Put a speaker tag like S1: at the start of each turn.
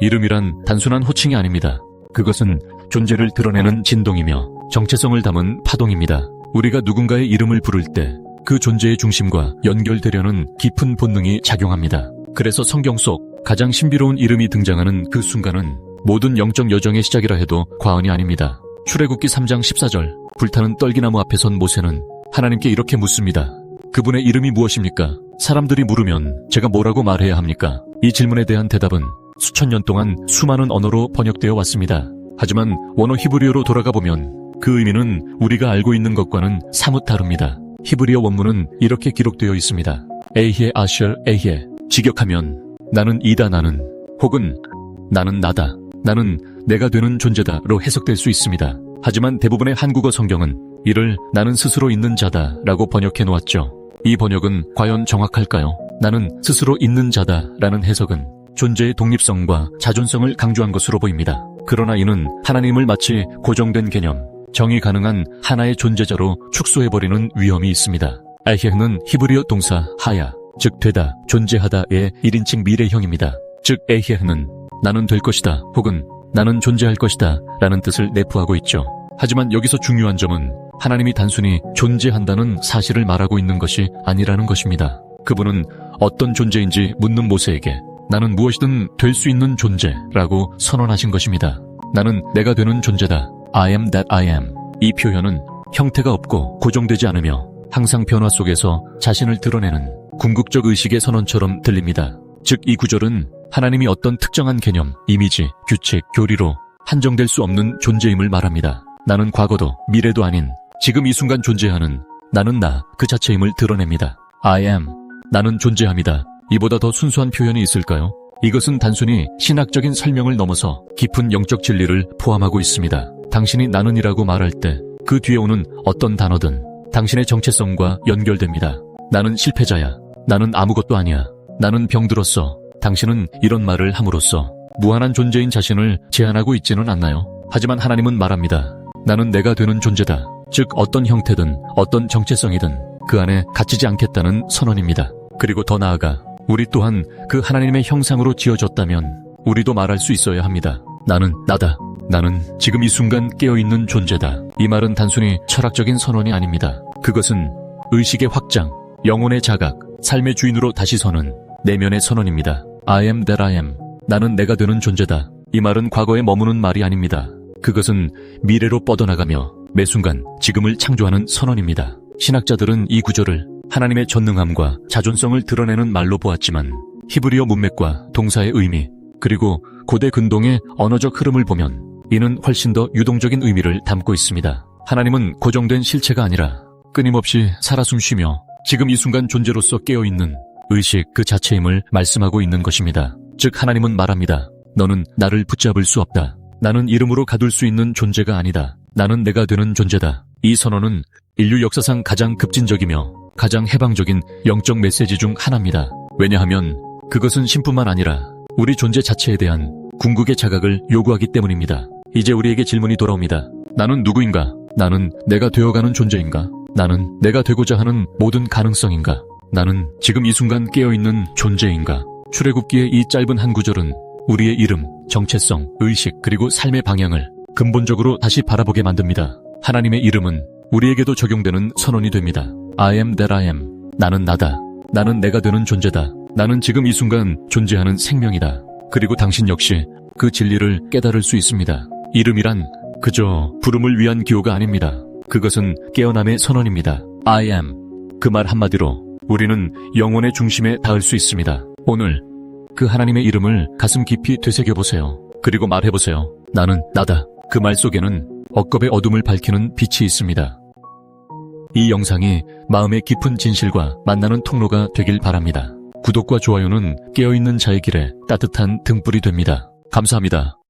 S1: 이름이란 단순한 호칭이 아닙니다. 그것은 존재를 드러내는 진동이며 정체성을 담은 파동입니다. 우리가 누군가의 이름을 부를 때 그 존재의 중심과 연결되려는 깊은 본능이 작용합니다. 그래서 성경 속 가장 신비로운 이름이 등장하는 그 순간은 모든 영적 여정의 시작이라 해도 과언이 아닙니다. 출애굽기 3장 14절 불타는 떨기나무 앞에 선 모세는 하나님께 이렇게 묻습니다. 그분의 이름이 무엇입니까? 사람들이 물으면 제가 뭐라고 말해야 합니까? 이 질문에 대한 대답은 수천 년 동안 수많은 언어로 번역되어 왔습니다. 하지만 원어 히브리어로 돌아가 보면 그 의미는 우리가 알고 있는 것과는 사뭇 다릅니다. 히브리어 원문은 이렇게 기록되어 있습니다. 에히에 아셜 에히에 직역하면 나는 이다 나는 혹은 나는 나다 나는 내가 되는 존재다로 해석될 수 있습니다. 하지만 대부분의 한국어 성경은 이를 나는 스스로 있는 자다 라고 번역해 놓았죠. 이 번역은 과연 정확할까요? 나는 스스로 있는 자다 라는 해석은 존재의 독립성과 자존성을 강조한 것으로 보입니다. 그러나 이는 하나님을 마치 고정된 개념, 정의 가능한 하나의 존재자로 축소해버리는 위험이 있습니다. 에헤는 히브리어 동사 하야, 즉 되다, 존재하다의 1인칭 미래형입니다. 즉 에헤는 나는 될 것이다 혹은 나는 존재할 것이다 라는 뜻을 내포하고 있죠. 하지만 여기서 중요한 점은 하나님이 단순히 존재한다는 사실을 말하고 있는 것이 아니라는 것입니다. 그분은 어떤 존재인지 묻는 모세에게 나는 무엇이든 될 수 있는 존재라고 선언하신 것입니다. 나는 내가 되는 존재다. I am that I am. 이 표현은 형태가 없고 고정되지 않으며 항상 변화 속에서 자신을 드러내는 궁극적 의식의 선언처럼 들립니다. 즉 이 구절은 하나님이 어떤 특정한 개념, 이미지, 규칙, 교리로 한정될 수 없는 존재임을 말합니다. 나는 과거도 미래도 아닌 지금 이 순간 존재하는 나는 나 그 자체임을 드러냅니다. I am. 나는 존재합니다. 이보다 더 순수한 표현이 있을까요? 이것은 단순히 신학적인 설명을 넘어서 깊은 영적 진리를 포함하고 있습니다. 당신이 나는이라고 말할 때 그 뒤에 오는 어떤 단어든 당신의 정체성과 연결됩니다. 나는 실패자야. 나는 아무것도 아니야. 나는 병들었어. 당신은 이런 말을 함으로써 무한한 존재인 자신을 제한하고 있지는 않나요? 하지만 하나님은 말합니다. 나는 내가 되는 존재다. 즉 어떤 형태든 어떤 정체성이든 그 안에 갇히지 않겠다는 선언입니다. 그리고 더 나아가 우리 또한 그 하나님의 형상으로 지어졌다면 우리도 말할 수 있어야 합니다. 나는 나다. 나는 지금 이 순간 깨어있는 존재다. 이 말은 단순히 철학적인 선언이 아닙니다. 그것은 의식의 확장, 영혼의 자각, 삶의 주인으로 다시 서는 내면의 선언입니다. I am that I am. 나는 내가 되는 존재다. 이 말은 과거에 머무는 말이 아닙니다. 그것은 미래로 뻗어나가며 매 순간 지금을 창조하는 선언입니다. 신학자들은 이 구절을 하나님의 전능함과 자존성을 드러내는 말로 보았지만 히브리어 문맥과 동사의 의미 그리고 고대 근동의 언어적 흐름을 보면 이는 훨씬 더 유동적인 의미를 담고 있습니다. 하나님은 고정된 실체가 아니라 끊임없이 살아 숨쉬며 지금 이 순간 존재로서 깨어있는 의식 그 자체임을 말씀하고 있는 것입니다. 즉 하나님은 말합니다. 너는 나를 붙잡을 수 없다. 나는 이름으로 가둘 수 있는 존재가 아니다. 나는 내가 되는 존재다. 이 선언은 인류 역사상 가장 급진적이며 가장 해방적인 영적 메시지 중 하나입니다. 왜냐하면 그것은 신뿐만 아니라 우리 존재 자체에 대한 궁극의 자각을 요구하기 때문입니다. 이제 우리에게 질문이 돌아옵니다. 나는 누구인가? 나는 내가 되어가는 존재인가? 나는 내가 되고자 하는 모든 가능성인가? 나는 지금 이 순간 깨어있는 존재인가? 출애굽기의 이 짧은 한 구절은 우리의 이름, 정체성, 의식 그리고 삶의 방향을 근본적으로 다시 바라보게 만듭니다. 하나님의 이름은 우리에게도 적용되는 선언이 됩니다. I am that I am. 나는 나다. 나는 내가 되는 존재다. 나는 지금 이 순간 존재하는 생명이다. 그리고 당신 역시 그 진리를 깨달을 수 있습니다. 이름이란 그저 부름을 위한 기호가 아닙니다. 그것은 깨어남의 선언입니다. I am. 그 말 한마디로 우리는 영혼의 중심에 닿을 수 있습니다. 오늘 그 하나님의 이름을 가슴 깊이 되새겨보세요. 그리고 말해보세요. 나는 나다. 그 말 속에는 억겁의 어둠을 밝히는 빛이 있습니다. 이 영상이 마음의 깊은 진실과 만나는 통로가 되길 바랍니다. 구독과 좋아요는 깨어있는 자의 길에 따뜻한 등불이 됩니다. 감사합니다.